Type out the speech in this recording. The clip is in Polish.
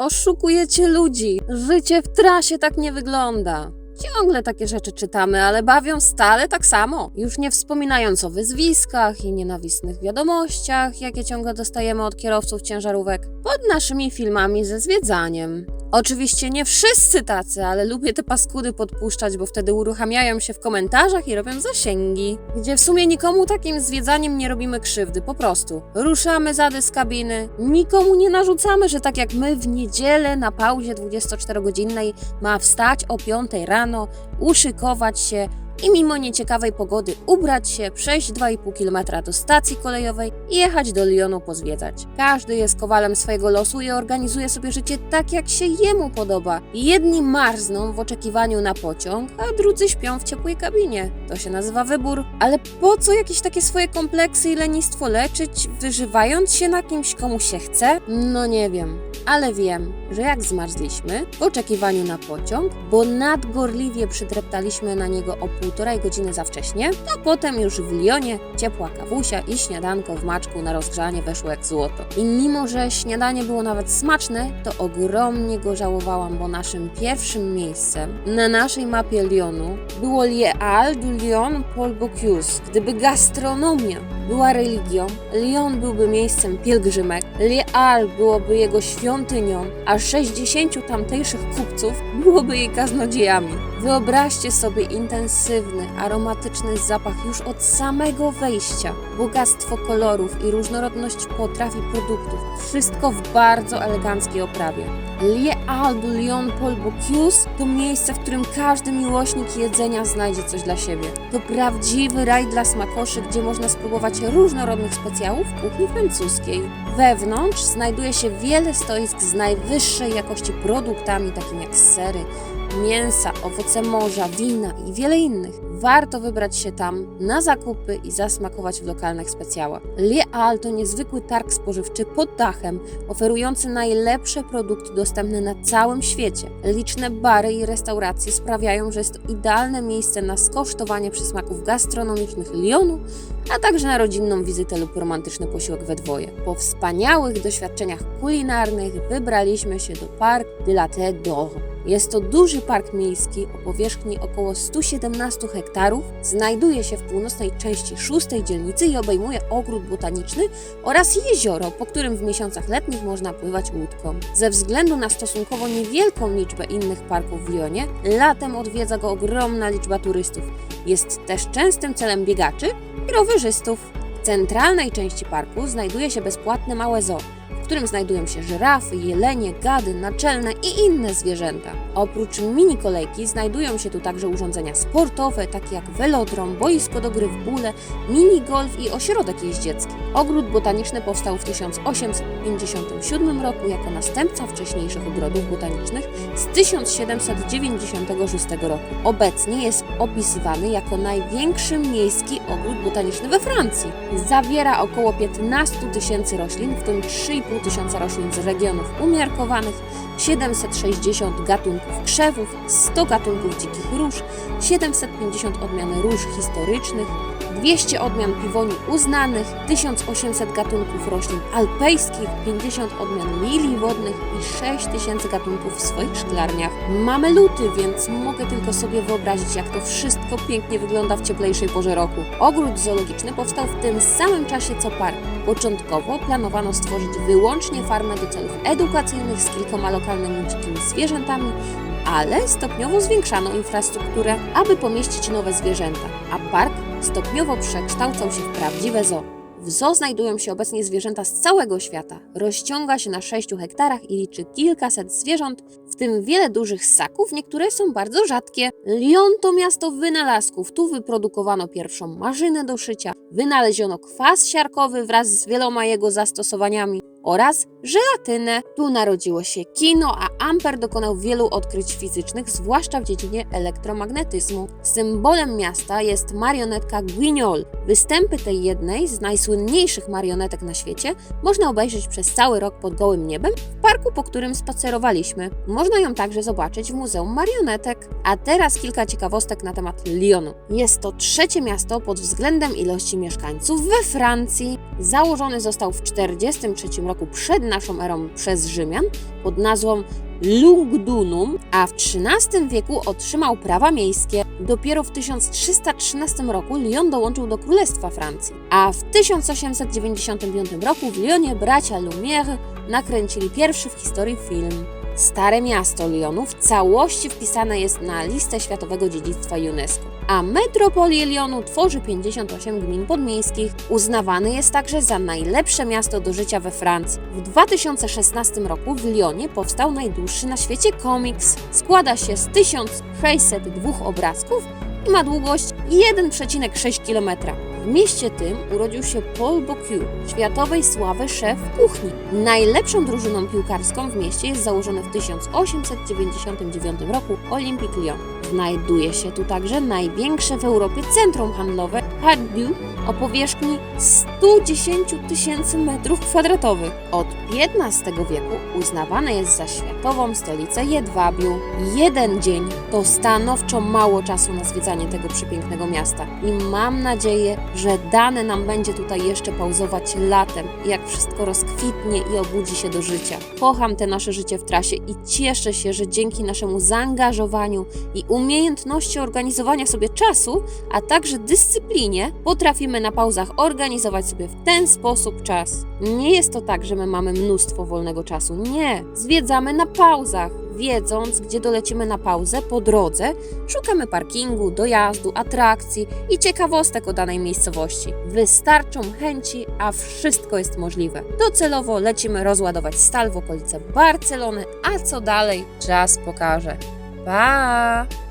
Oszukujecie ludzi. Życie w trasie tak nie wygląda. Ciągle takie rzeczy czytamy, ale bawią stale tak samo. Już nie wspominając o wyzwiskach i nienawistnych wiadomościach, jakie ciągle dostajemy od kierowców ciężarówek, pod naszymi filmami ze zwiedzaniem. Oczywiście nie wszyscy tacy, ale lubię te paskudy podpuszczać, bo wtedy uruchamiają się w komentarzach i robią zasięgi. Gdzie w sumie nikomu takim zwiedzaniem nie robimy krzywdy, po prostu. Ruszamy zady z kabiny, nikomu nie narzucamy, że tak jak my w niedzielę na pauzie 24-godzinnej ma wstać o 5 rano, uszykować się i mimo nieciekawej pogody ubrać się, przejść 2,5 km do stacji kolejowej i jechać do Lyonu pozwiedzać. Każdy jest kowalem swojego losu i organizuje sobie życie tak, jak się jemu podoba. Jedni marzną w oczekiwaniu na pociąg, a drudzy śpią w ciepłej kabinie. To się nazywa wybór. Ale po co jakieś takie swoje kompleksy i lenistwo leczyć, wyżywając się na kimś, komu się chce? No nie wiem. Ale wiem, że jak zmarzliśmy w oczekiwaniu na pociąg, bo nadgorliwie przytreptaliśmy na niego o półtorej godziny za wcześnie, to potem już w Lyonie ciepła kawusia i śniadanko w maczku na rozgrzanie weszło jak złoto. I mimo, że śniadanie było nawet smaczne, to ogromnie go żałowałam, bo naszym pierwszym miejscem na naszej mapie Lyonu było Halles du Lyon Paul Bocuse. Gdyby gastronomia była religią, Lyon byłby miejscem pielgrzymek, Halles byłoby jego świątynią, a 60 tamtejszych kupców byłoby jej kaznodziejami. Wyobraźcie sobie intensywny, aromatyczny zapach już od samego wejścia, bogactwo kolorów i różnorodność potraw i produktów. Wszystko w bardzo eleganckiej oprawie. Halles du Lyon Paul Bocuse to miejsce, w którym każdy miłośnik jedzenia znajdzie coś dla siebie. To prawdziwy raj dla smakoszy, gdzie można spróbować różnorodnych specjałów kuchni francuskiej. Wewnątrz znajduje się wiele stoisk z najwyższej jakości produktami, takimi jak sery, mięsa, owoce morza, wina i wiele innych. Warto wybrać się tam na zakupy i zasmakować w lokalnych specjałach. Halles to niezwykły targ spożywczy pod dachem, oferujący najlepsze produkty dostępne na całym świecie. Liczne bary i restauracje sprawiają, że jest to idealne miejsce na skosztowanie przysmaków gastronomicznych Lyonu, a także na rodzinną wizytę lub romantyczny posiłek we dwoje. Po wspaniałych doświadczeniach kulinarnych wybraliśmy się do Parc de la Tête d'Or. Jest to duży park miejski o powierzchni około 117 hektarów. Znajduje się w północnej części szóstej dzielnicy i obejmuje ogród botaniczny oraz jezioro, po którym w miesiącach letnich można pływać łódką. Ze względu na stosunkowo niewielką liczbę innych parków w Lyonie, latem odwiedza go ogromna liczba turystów. Jest też częstym celem biegaczy i rowerzystów. W centralnej części parku znajduje się bezpłatne małe zoo którym znajdują się żyrafy, jelenie, gady, naczelne i inne zwierzęta. Oprócz mini kolejki znajdują się tu także urządzenia sportowe, takie jak velodrom, boisko do gry w bóle, mini golf i ośrodek jeździecki. Ogród botaniczny powstał w 1857 roku jako następca wcześniejszych ogrodów botanicznych z 1796 roku. Obecnie jest opisywany jako największy miejski ogród botaniczny we Francji. Zawiera około 15 tysięcy roślin, w tym 3,5 tysiąca roślin z regionów umiarkowanych, 760 gatunków krzewów, 100 gatunków dzikich róż, 750 odmian róż historycznych, 200 odmian piwoni uznanych, 1800 gatunków roślin alpejskich, 50 odmian lilii wodnych i 6000 gatunków w swoich szklarniach. Mamy luty, więc mogę tylko sobie wyobrazić, jak to wszystko pięknie wygląda w cieplejszej porze roku. Ogród zoologiczny powstał w tym samym czasie co park. Początkowo planowano stworzyć wyłącznie farmę do celów edukacyjnych z kilkoma lokalnymi dzikimi zwierzętami, ale stopniowo zwiększano infrastrukturę, aby pomieścić nowe zwierzęta, a park stopniowo przekształcał się w prawdziwe zoo. W zoo znajdują się obecnie zwierzęta z całego świata. Rozciąga się na 6 hektarach i liczy kilkaset zwierząt, w tym wiele dużych ssaków, niektóre są bardzo rzadkie. Lyon to miasto wynalazków. Tu wyprodukowano pierwszą maszynę do szycia, wynaleziono kwas siarkowy wraz z wieloma jego zastosowaniami oraz żelatynę. Tu narodziło się kino, a Amper dokonał wielu odkryć fizycznych, zwłaszcza w dziedzinie elektromagnetyzmu. Symbolem miasta jest marionetka Guignol. Występy tej jednej z najsłynniejszych marionetek na świecie można obejrzeć przez cały rok pod gołym niebem w parku, po którym spacerowaliśmy. Można ją także zobaczyć w Muzeum Marionetek. A teraz kilka ciekawostek na temat Lyonu. Jest to trzecie miasto pod względem ilości mieszkańców we Francji. Założony został w 1943 roku przed naszą erą przez Rzymian pod nazwą Lugdunum, a w XIII wieku otrzymał prawa miejskie. Dopiero w 1313 roku Lyon dołączył do Królestwa Francji, a w 1895 roku w Lyonie bracia Lumière nakręcili pierwszy w historii film. Stare miasto Lyonu w całości wpisane jest na listę Światowego Dziedzictwa UNESCO, a metropolię Lyonu tworzy 58 gmin podmiejskich. Uznawany jest także za najlepsze miasto do życia we Francji. W 2016 roku w Lyonie powstał najdłuższy na świecie komiks. Składa się z 1602 obrazków i ma długość 1,6 km. Mieście tym urodził się Paul Bocuse, światowej sławy szef kuchni. Najlepszą drużyną piłkarską w mieście jest założone w 1899 roku Olympique Lyon. Znajduje się tu także największe w Europie centrum handlowe Haddu o powierzchni 110 tysięcy metrów kwadratowych. Od XV wieku uznawane jest za światową stolicę jedwabiu. Jeden dzień to stanowczo mało czasu na zwiedzanie tego przepięknego miasta i mam nadzieję, że dane nam będzie tutaj jeszcze pauzować latem, jak wszystko rozkwitnie i obudzi się do życia. Kocham te nasze życie w trasie i cieszę się, że dzięki naszemu zaangażowaniu i umiejętności organizowania sobie czasu, a także dyscyplinie, potrafimy na pauzach organizować sobie w ten sposób czas. Nie jest to tak, że my mamy mnóstwo wolnego czasu. Nie, zwiedzamy na pauzach. Wiedząc, gdzie dolecimy na pauzę, po drodze szukamy parkingu, dojazdu, atrakcji i ciekawostek o danej miejscowości. Wystarczą chęci, a wszystko jest możliwe. Docelowo lecimy rozładować stal w okolice Barcelony, a co dalej czas pokaże. Pa!